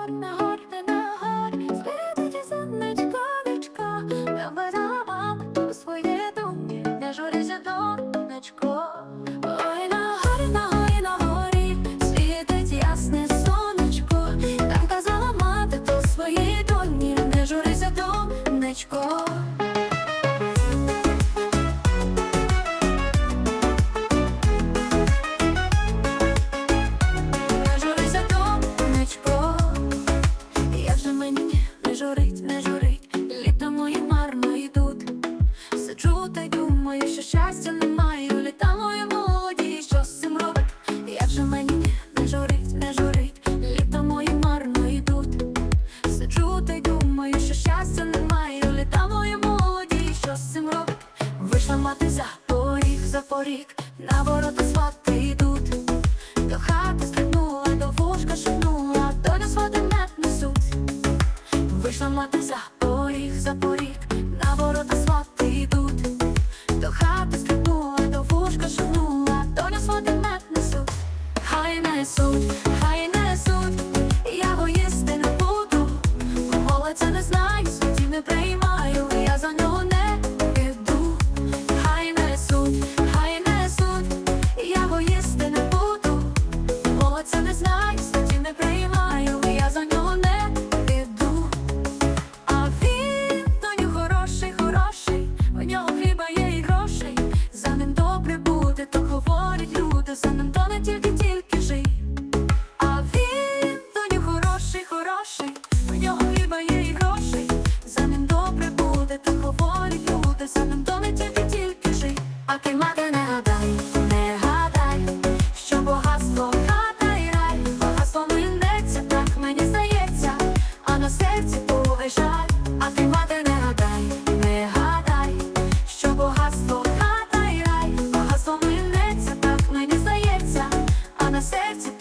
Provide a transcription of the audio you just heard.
not now. горить, літа мої марно йдуть. Сиджу та й думаю, що щастя немає. Літа мої молоді, що з цим робить? Вийшла мати за поріг, за поріг, на ворота свати йдуть. До хати стрибнула, до вушка шепнула, долю свати не несуть. Вийшла мати за поріг, за поріг, на ворота свати йдут, До хати стрибнула, до вушка шепнула, долю свати не несуть. хай so не приймаю, я за нього не піду, хай несуть, хай несуть, я бо не буду, бо не знаю, статті не приймаю, я за нього не піду, а він до нього хороший, хороший, в нього хліба є і грошей, за ним добре буде, то говорять люди, за ним то не тільки. sexy